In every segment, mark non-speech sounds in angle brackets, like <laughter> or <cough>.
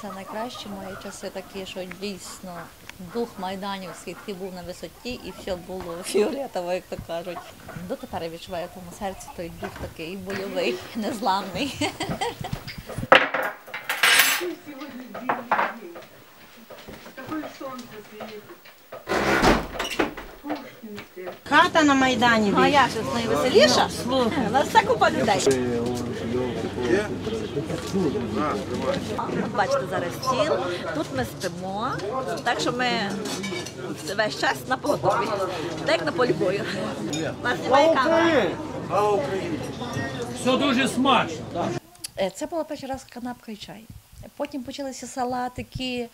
Це найкращі мої часи такі, що дійсно дух майданівський такий був на висоті і все було <laughs> фіолетово, як то кажуть. Дотепер я відчуваю в тому серці той дух такий бойовий, <laughs> незламний. День светит. Хата на Майдані. А як же з нею веселіша? У нас вся купа людей. Бачите, зараз стіл, тут ми спимо, так що ми весь час на поготові, так як на полі бою. Нас немає камери. Все дуже смачно. Е, Це була перший раз канапка і чай. Потім почалися салатики,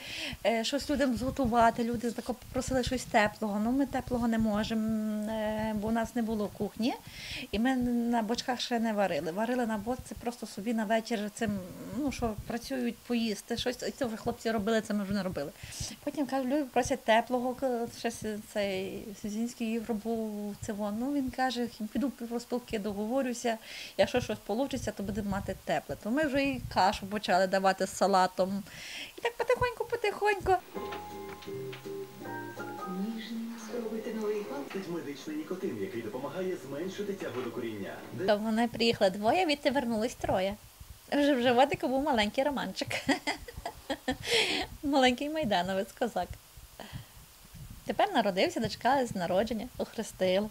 е, щось людям зготувати. Люди попросили щось теплого. Ну ми теплого не можемо, е, бо у нас не було кухні. І ми на бочках ще не варили. Варили на боці просто собі на вечір цим, ну що працюють поїсти. Щось це вже хлопці робили, це ми вже не робили. Потім кажуть, люди просять теплого. Щось цей Сузінський Євро був це вон. Ну він каже, піду в профспілки, договорюся. Якщо щось вийде, то будемо мати тепле. То ми вже і кашу почали давати салатом. І так потихоньку, потихоньку. Спробуйте новий вони приїхали двоє, відти вернулись троє. Вже в животику був маленький романчик. Маленький майдановець козак. Тепер народився, дочка з народження, охрестила.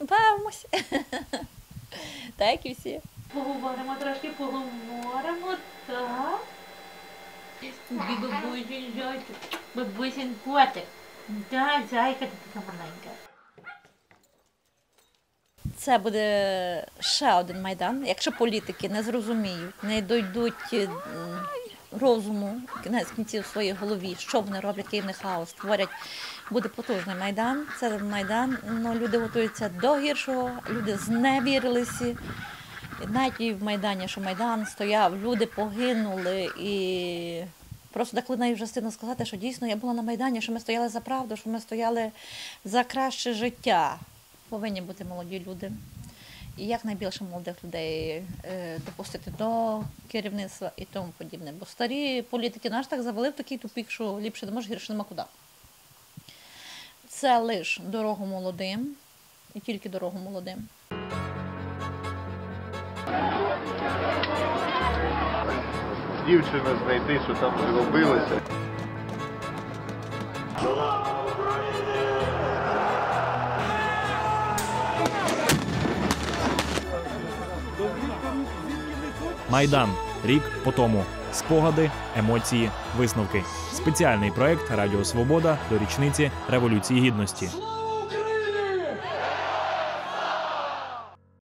Бавимось. Так і всі. Поговоримо трошки, поговоримо, так. Зайчик, бабусин котик. Да, зайка ти така маленька. Це буде ще один майдан. Якщо політики не зрозуміють, не дойдуть розуму кінець кінців в своїй голові, що вони роблять, який в них хаос, створять, буде потужний майдан. Це майдан. Ну, люди готуються до гіршого, люди зневірилися. Навіть і в Майдані, що Майдан стояв, люди погинули і просто деколи навіть вже стидно сказати, що дійсно я була на Майдані, що ми стояли за правду, що ми стояли за краще життя. Повинні бути молоді люди. І як найбільше молодих людей е, допустити до керівництва і тому подібне. Бо старі політики наш так завели в такий тупік, що ліпше не може, гірше нема куди. Це лише дорогу молодим і тільки дорогу молодим. Дівчину знайти, що там зробилося. Майдан. Рік по тому. Спогади, емоції, висновки. Спеціальний проект Радіо Свобода до річниці Революції Гідності.